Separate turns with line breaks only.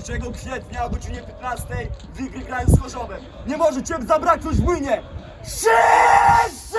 3 kwietnia o godzinie 15 Wigry grają z Chorzowem. Nie może cię zabraknąć w młynie! Wszyscy